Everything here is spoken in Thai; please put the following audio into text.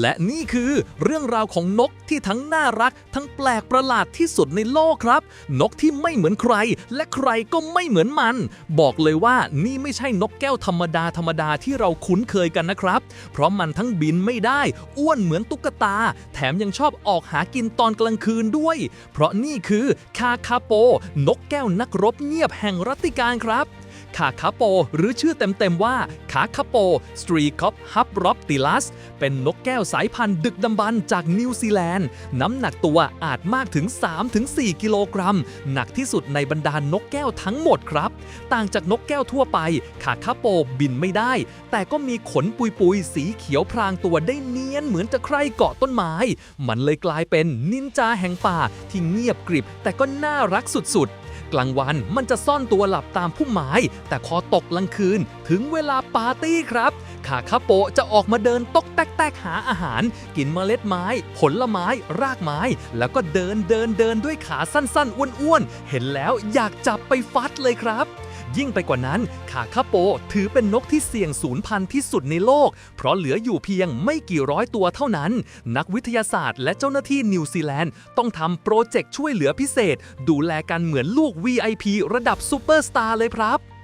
และนี่คือเรื่องราวของนกที่ทั้งน่ารัก ทั้งแปลกประหลาดที่สุดในโลกครับ นกที่ไม่เหมือนใคร และใครก็ไม่เหมือนมัน บอกเลยว่านี่ไม่ใช่นกแก้วธรรมดาธรรมดาที่เราคุ้นเคยกันนะครับ เพราะมันทั้งบินไม่ได้ อ้วนเหมือนตุ๊กตา แถมยังชอบออกหากินตอนกลางคืนด้วย เพราะนี่คือคาคาโป นกแก้วนักรบเงียบแห่งรัตติการครับ ขาคาโป หรือชื่อเต็มๆว่าขาคาโปสตรีคอปฮับรอปติลัส เป็นนกแก้วสายพันธุ์ดึกดำบรรจากนิวซีแลนด์ น้ำหนักตัวอาจมากถึง 3-4 กิโลกรัม หนักที่สุดในบรรดานกแก้วทั้งหมดครับ ต่างจากนกแก้วทั่วไป ขาคาโปบินไม่ได้ แต่ก็มีขนปุยๆ สีเขียวพรางตัวได้เนียนเหมือนจะใครเกาะต้นไม้ มันเลยกลายเป็นนินจาแห่งป่าที่เงียบกริบแต่ก็น่ารักสุดๆ กลางวันมันจะซ่อนตัวหลับตามพุ่มไม้ แต่พอตกกลางคืนถึงเวลาปาร์ตี้ครับขาคาโปจะออกมาเดินตกแตกๆหาอาหาร กินเมล็ดไม้ ผลไม้ รากไม้ แล้วก็เดินเดินเดินด้วยขาสั้นๆอ้วนๆเห็นแล้วอยากจับไปฟัดเลยครับ ยิ่งไปกว่านั้นขาคาโปถือเป็นนกที่เสี่ยงสูญพันธุ์ที่สุดในโลก เพราะเหลืออยู่เพียงไม่กี่ร้อยตัวเท่านั้น นักวิทยาศาสตร์และเจ้าหน้าที่นิวซีแลนด์ต้องทำโปรเจกต์ช่วยเหลือพิเศษ ดูแลกันเหมือนลูก VIP ระดับซูเปอร์สตาร์เลยครับ